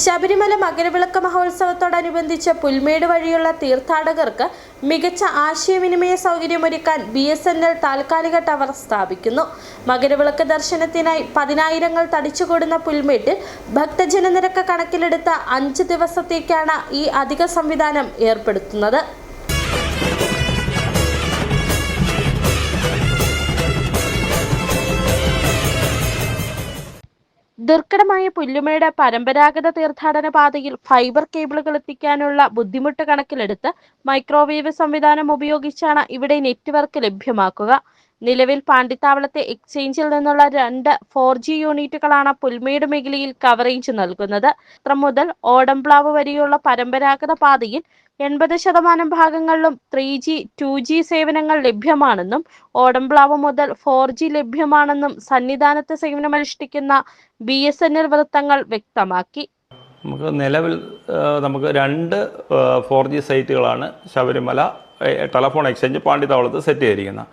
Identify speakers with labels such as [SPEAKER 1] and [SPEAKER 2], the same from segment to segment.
[SPEAKER 1] ശബരിമല മകരവിളക്ക് മഹോത്സവത്തോടനുബന്ധിച്ച് പുൽമേട് വഴിയുള്ള തീർത്ഥാടകർക്ക് മികച്ച ആശയവിനിമയ സൗകര്യമൊരുക്കാൻ ബി എസ് എൻ എൽ താൽക്കാലിക ടവർ സ്ഥാപിക്കുന്നു. മകരവിളക്ക് ദർശനത്തിനായി പതിനായിരങ്ങൾ തടിച്ചുകൂടുന്ന പുൽമേട്ടിൽ ഭക്തജനനിരക്ക് കണക്കിലെടുത്ത അഞ്ച് ദിവസത്തേക്കാണ് ഈ അധിക സംവിധാനം ഏർപ്പെടുത്തുന്നത്. ദുർഘടമായ പുല്ലുമേട് പരമ്പരാഗത തീർത്ഥാടന പാതയിൽ ഫൈബർ കേബിളുകൾ എത്തിക്കാനുള്ള ബുദ്ധിമുട്ട് കണക്കിലെടുത്ത് മൈക്രോവേവ് സംവിധാനം ഉപയോഗിച്ചാണ് ഇവിടെ നെറ്റ്വർക്ക് ലഭ്യമാക്കുക. നിലവിൽ പാണ്ടിത്താവളത്തെ എക്സ്ചേഞ്ചിൽ നിന്നുള്ള രണ്ട് ഫോർ ജി യൂണിറ്റുകളാണ് പുൽമേട് മേഖലയിൽ കവറേജ് നൽകുന്നത്. ഇത്ര മുതൽ ഓടംപ്ലാവ് വരെയുള്ള പരമ്പരാഗത പാതയിൽ എൺപത് ശതമാനം ഭാഗങ്ങളിലും ത്രീ ജി ടു ജി സേവനങ്ങൾ ലഭ്യമാണെന്നും ഓടംപ്ലാവ് മുതൽ ഫോർ ജി ലഭ്യമാണെന്നും സന്നിധാനത്ത് സേവനമനുഷ്ഠിക്കുന്ന ബി എസ് എൻ എൽ വൃത്തങ്ങൾ വ്യക്തമാക്കി.
[SPEAKER 2] നമുക്ക് നിലവിൽ നമുക്ക് രണ്ട് ഫോർ ജി സൈറ്റുകളാണ് ശബരിമല ടെലഫോൺ എക്സ്ചേഞ്ച് പാണ്ടിത്താവളത്ത് സെറ്റ് ചെയ്തിരിക്കുന്നത്.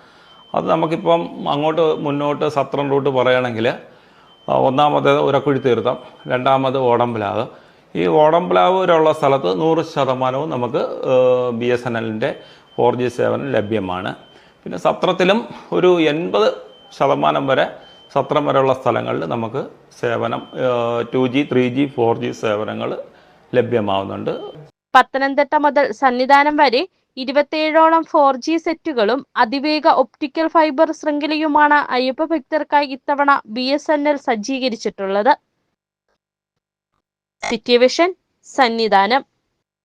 [SPEAKER 2] അത് നമുക്കിപ്പം അങ്ങോട്ട് മുന്നോട്ട് സത്രം റൂട്ട് പറയുകയാണെങ്കിൽ ഒന്നാമത്തേത് ഒന്നാമത് ഉരക്കുഴി തീർത്ഥം രണ്ടാമത് ഓടംപ്ലാവ് ഈ ഓടംപ്ലാവ് വരെയുള്ള സ്ഥലത്ത് നൂറ് ശതമാനവും നമുക്ക് ബി എസ് എൻ എല്ലിന്റെ ഫോർ ജി സേവനം ലഭ്യമാണ്. പിന്നെ സത്രത്തിലും ഒരു എൺപത് ശതമാനം വരെ സത്രം വരെയുള്ള സ്ഥലങ്ങളിൽ നമുക്ക് സേവനം two G three G four G സേവനങ്ങൾ ലഭ്യമാവുന്നുണ്ട്.
[SPEAKER 1] പത്തനംതിട്ട മുതൽ സന്നിധാനം വരെ ഇരുപത്തിയേഴോളം ഫോർ ജി സെറ്റുകളും അതിവേഗ ഒപ്റ്റിക്കൽ ഫൈബർ ശൃംഖലയുമാണ് അയ്യപ്പ ഭക്തർക്കായി ഇത്തവണ B S N L സജ്ജീകരിച്ചിട്ടുള്ളത്. City vision Sannidhanam.